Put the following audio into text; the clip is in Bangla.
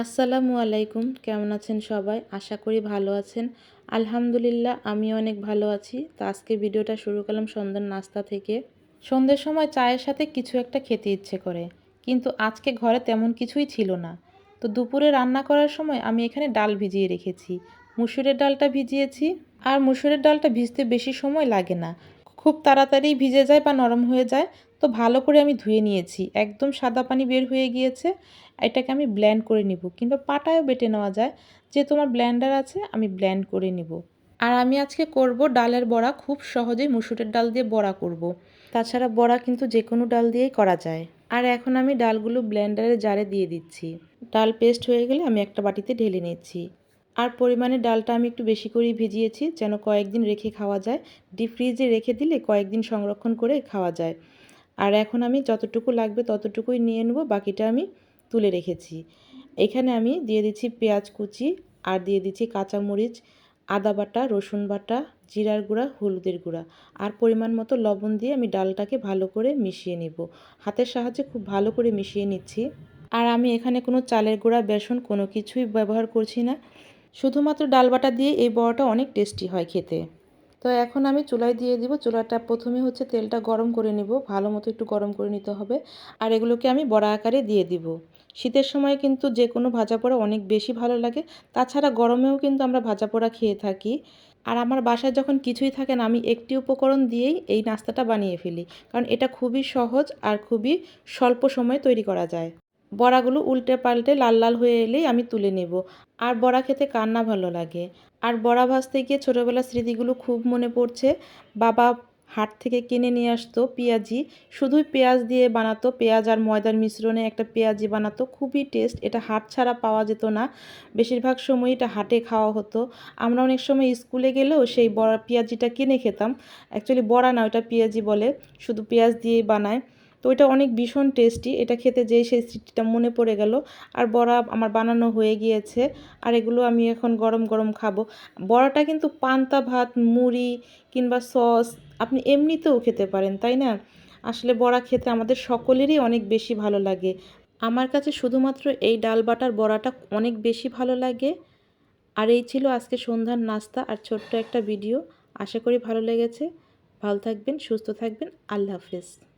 আসসালামু আলাইকুম, কেমন আছেন সবাই? আশা করি ভালো আছেন। আলহামদুলিল্লাহ আমি অনেক ভালো আছি। তো আজকে ভিডিওটা শুরু করলাম সন্ধ্যার নাস্তা থেকে। সন্ধ্যের সময় চায়ের সাথে কিছু একটা খেতে ইচ্ছে করে। কিন্তু আজকে ঘরে তেমন কিছুই ছিল না। তো দুপুরে রান্না করার সময় আমি এখানে ডাল ভিজিয়ে রেখেছি। মুসুরের ডালটা ভিজিয়েছি। আর মুসুরের ডালটা ভিজতে বেশি সময় লাগে না। খুব তাড়াতাড়ি ভিজে যায় বা নরম হয়ে যায়। তো ভালো করে আমি ধুয়ে নিয়েছি। একদম সাদা পানি বের হয়ে গিয়েছে। এটাকে আমি ব্ল্যান্ড করে নিব কিংবা পাটায়ও বেটে নেওয়া যায়। যে তোমার ব্ল্যান্ডার আছে, আমি ব্ল্যান্ড করে নিব। আর আমি আজকে করব ডালের বড়া, খুব সহজেই মুসুরের ডাল দিয়ে বড়া করব। তাছাড়া বড়া কিন্তু যে কোনো ডাল দিয়েই করা যায়। আর এখন আমি ডালগুলো ব্ল্যান্ডারে জারে দিয়ে দিচ্ছি। ডাল পেস্ট হয়ে গেলে আমি একটা বাটিতে ঢেলে নিচ্ছি। আর পরিমাণে ডালটা আমি একটু বেশি করেই ভিজিয়েছি, যেন কয়েকদিন রেখে খাওয়া যায়। ডিপ ফ্রিজে রেখে দিলে কয়েকদিন সংরক্ষণ করে খাওয়া যায়। আর এখন আমি যতটুকু লাগবে ততটুকুই নিয়ে নেব, বাকিটা আমি তুলে রেখেছি। এখানে আমি দিয়ে দিচ্ছি পেঁয়াজ কুচি আর দিয়ে দিচ্ছি কাঁচামরিচ, আদা বাটা, রসুন বাটা, জিরার গুঁড়া, হলুদের গুঁড়া আর পরিমাণ মতো লবণ দিয়ে আমি ডালটাকে ভালো করে মিশিয়ে নিব। হাতের সাহায্যে খুব ভালো করে মিশিয়ে নিচ্ছি। আর আমি এখানে কোনো চালের গুঁড়া, বেসন কোনো কিছুই ব্যবহার করছি না। শুধুমাত্র ডাল বাটা দিয়ে এই বড়াটা অনেক টেস্টি হয় খেতে। তো এখন আমি চুলায় দিয়ে দিব। চুলাটা প্রথমে হচ্ছে তেলটা গরম করে নিব। ভালো মতো একটু গরম করে নিতে হবে। আর এগুলোকে আমি বড়া আকারে দিয়ে দিব। শীতের সময় কিন্তু যে কোনো ভাজা পোড়া অনেক বেশি ভালো লাগে। তাছাড়া গরমেও কিন্তু আমরা ভাজা পোড়া খেয়ে থাকি। আর আমার বাসায় যখন কিছুই থাকে না, আমি একটি উপকরণ দিয়েই এই নাস্তাটা বানিয়ে ফেলি। কারণ এটা খুবই সহজ আর খুবই স্বল্প সময়ে তৈরি করা যায়। বড়াগুলো উল্টে পাল্টে লাল লাল হয়ে এলেই আমি তুলে নেব। আর বড়া খেতে কান্না ভালো লাগে? আর বড়া ভাজতে গিয়ে ছোটোবেলার স্মৃতিগুলো খুব মনে পড়ছে। বাবা হাট থেকে কিনে নিয়ে আসতো পেঁয়াজি। শুধুই পেঁয়াজ দিয়ে বানাতো পেঁয়াজ আর ময়দার মিশ্রণে একটা পেঁয়াজি বানাতো। খুবই টেস্ট। এটা হাট ছাড়া পাওয়া যেত না। বেশিরভাগ সময় এটা হাটে খাওয়া হতো। আমরা অনেক সময় স্কুলে গেলেও সেই বড়া পেঁয়াজিটা কিনে খেতাম। অ্যাকচুয়ালি বড়া না, ওটা পেঁয়াজি বলে। শুধু পেঁয়াজ দিয়েই বানায়। তো এটা অনেক ভীষণ টেস্টি এটা খেতে যেই সেই স্মৃতিটা মনে পড়ে গেল। আর বড়া আমার বানানো হয়ে গিয়েছে। আর এগুলো আমি এখন গরম গরম খাব। বড়াটা কিন্তু পান্তা ভাত, মুড়ি কিংবা সস আপনি এমনিতেও খেতে পারেন, তাই না? আসলে বড়া খেতে আমাদের সকলেরই অনেক বেশি ভালো লাগে। আমার কাছে শুধুমাত্র এই ডাল বাটার বড়াটা অনেক বেশি ভালো লাগে। আর এই ছিল আজকে সন্ধ্যার নাস্তা আর ছোট্ট একটা ভিডিও। আশা করি ভালো লেগেছে। ভালো থাকবেন, সুস্থ থাকবেন। আল্লাহ হাফেজ।